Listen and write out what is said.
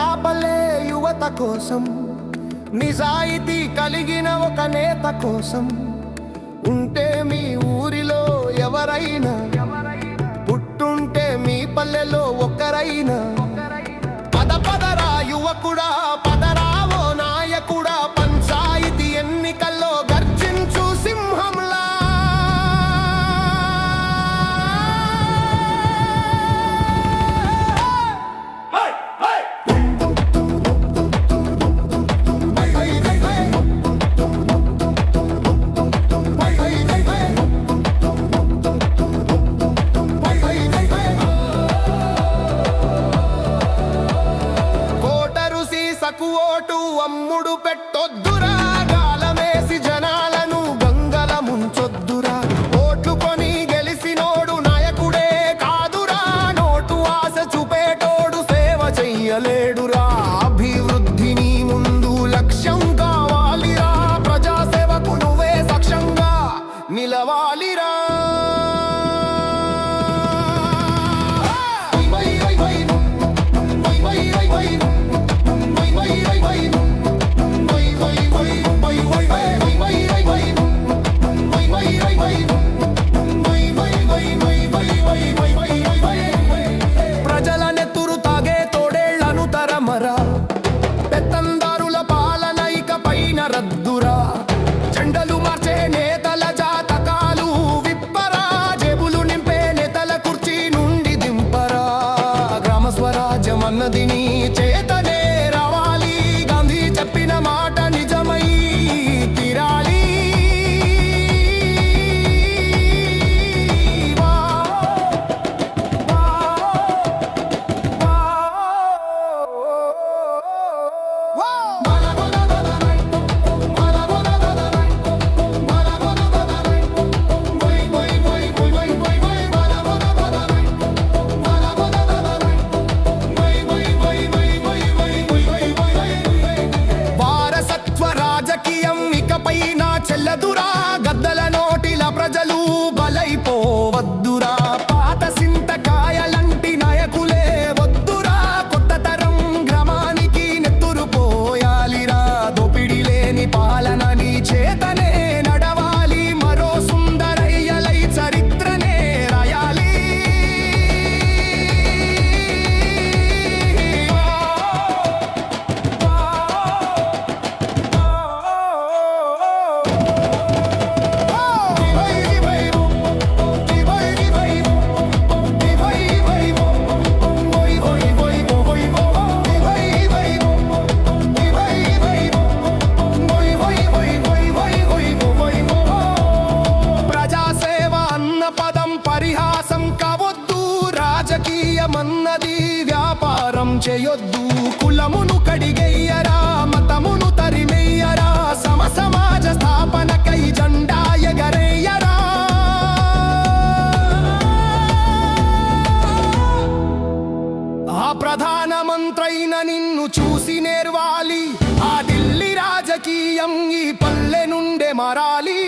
చేపలే యువత కోసం నిజాయితీ కలిగిన ఒక నేత కోసం. ఉంటే మీ ఊరిలో ఎవరైనా పుట్టుంటే మీ పల్లెలో ఒకరైనా নিচে సన్నది వ్యాపారం చేయొద్దు. కులమును కడిగెయ్యరా మతమును తరిమెయ్యరా సమ సమాజ స్థాపనకై జెండా ఎగరేయరా. ఆ ప్రధానమంత్రైన నిన్ను చూసి నేర్వాలి. ఆ ఢిల్లీ రాజకీయం ఈ పల్లె నుండే మరాలి.